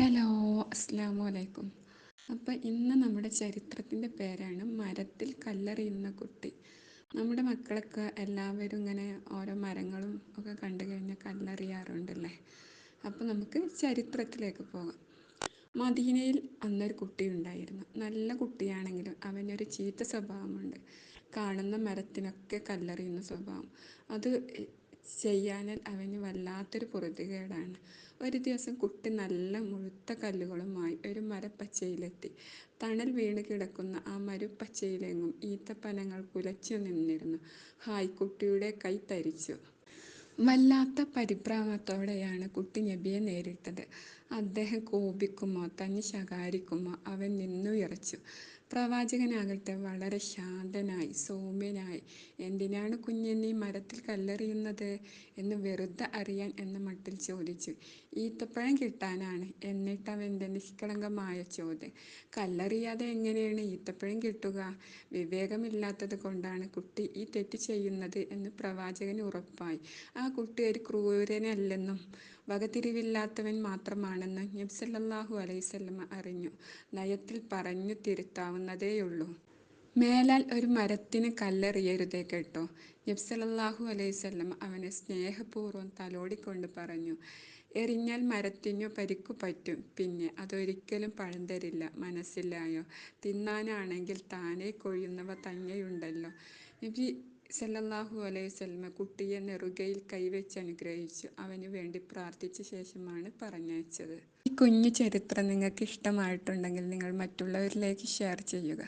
Hello അസ്സാമു അലൈക്കും അപ്പോൾ ഇന്ന് നമ്മുടെ ചരിത്രത്തിന്റെ പേരാണ് മരത്തിൽ കല്ലെറിയുന്ന കുട്ടി. നമ്മുടെ മക്കളൊക്കെ എല്ലാവരും ഇങ്ങനെ ഓരോ മരങ്ങളും ഒക്കെ കണ്ടു കഴിഞ്ഞാൽ കല്ലെറിയാറുണ്ടല്ലേ? അപ്പോൾ നമുക്ക് ചരിത്രത്തിലേക്ക് പോകാം. മദീനയിൽ അന്നൊരു കുട്ടി ഉണ്ടായിരുന്നു. നല്ല കുട്ടിയാണെങ്കിലും അവനൊരു ചീത്ത സ്വഭാവമുണ്ട്. കാണുന്ന മരത്തിനൊക്കെ കല്ലെറിയുന്ന സ്വഭാവം. അത് ചെയ്യാൻ അവന് വല്ലാത്തൊരു പൊറുതികേടാണ്. ഒരു ദിവസം കുട്ടി നല്ല മുഴുത്ത കല്ലുകളുമായി ഒരു മരപ്പച്ചയിലെത്തി. തണൽ വീണ് കിടക്കുന്ന ആ മരുപ്പച്ചയിലെങ്ങും ഈത്തപ്പനങ്ങൾ കുലച്ചു നിന്നിരുന്നു. ഹായ് കുട്ടിയുടെ കൈ തരിച്ചു. വല്ലാത്ത പരിഭ്രാമത്തോടെയാണ് കുട്ടി നബിയെ നേരിട്ടത്. അദ്ദേഹം കോപിക്കുമോ തന്നെ ശകാരിക്കുമോ അവൻ നിന്നുയറച്ചു പ്രവാചകനാകട്ടെ. വളരെ ശാന്തനായി സൗമ്യനായി. എന്തിനാണ് കുഞ്ഞെ നീ മരത്തിൽ കല്ലെറിയുന്നത് എന്ന് വെറുതെ അറിയാൻ എന്ന മട്ടിൽ ചോദിച്ചു. ഈത്തപ്പഴം കിട്ടാനാണ് എന്നിട്ട് അവന്റെ നിഷ്കളങ്കമായ ചോദ്യം. കല്ലെറിയാതെ എങ്ങനെയാണ് ഈത്തപ്പഴം കിട്ടുക? വിവേകമില്ലാത്തത് കൊണ്ടാണ് കുട്ടി ഈ തെറ്റ് ചെയ്യുന്നത് എന്ന് പ്രവാചകന് ഉറപ്പായി. ആ കുട്ടി ഒരു ക്രൂരനല്ലെന്നും വകതിരിവില്ലാത്തവൻ മാത്രമാണെന്ന് നബി സല്ലല്ലാഹു അലൈഹി വസല്ലമ അറിഞ്ഞു. നയത്തിൽ പറഞ്ഞു തിരുത്താവുന്നതേയുള്ളൂ. മേലാൽ ഒരു മരത്തിന് കല്ലെറിയരുതേ കേട്ടോ. നബി സല്ലല്ലാഹു അലൈഹി വസല്ലമ അവനെ സ്നേഹപൂർവം തലോടിക്കൊണ്ട് പറഞ്ഞു എറിഞ്ഞാൽ മരത്തിനു പരിക്കു പറ്റും. പിന്നെ അതൊരിക്കലും പഴന്തരില്ല. തരില്ല മനസ്സിലായോ? തിന്നാനാണെങ്കിൽ താനെ കൊഴിയുന്നവ തന്നെയുണ്ടല്ലോ നബി സല്ലല്ലാഹു അലൈഹി സ്വലമ കുട്ടിയെ നെറുകയിൽ കൈവച്ച് അനുഗ്രഹിച്ചു. അവന് വേണ്ടി പ്രാർത്ഥിച്ച ശേഷമാണ് പറഞ്ഞയച്ചത്. ഈ കുഞ്ഞു ചരിത്രം നിങ്ങൾക്ക് ഇഷ്ടമായിട്ടുണ്ടെങ്കിൽ നിങ്ങൾ മറ്റുള്ളവരിലേക്ക് ഷെയർ ചെയ്യുക.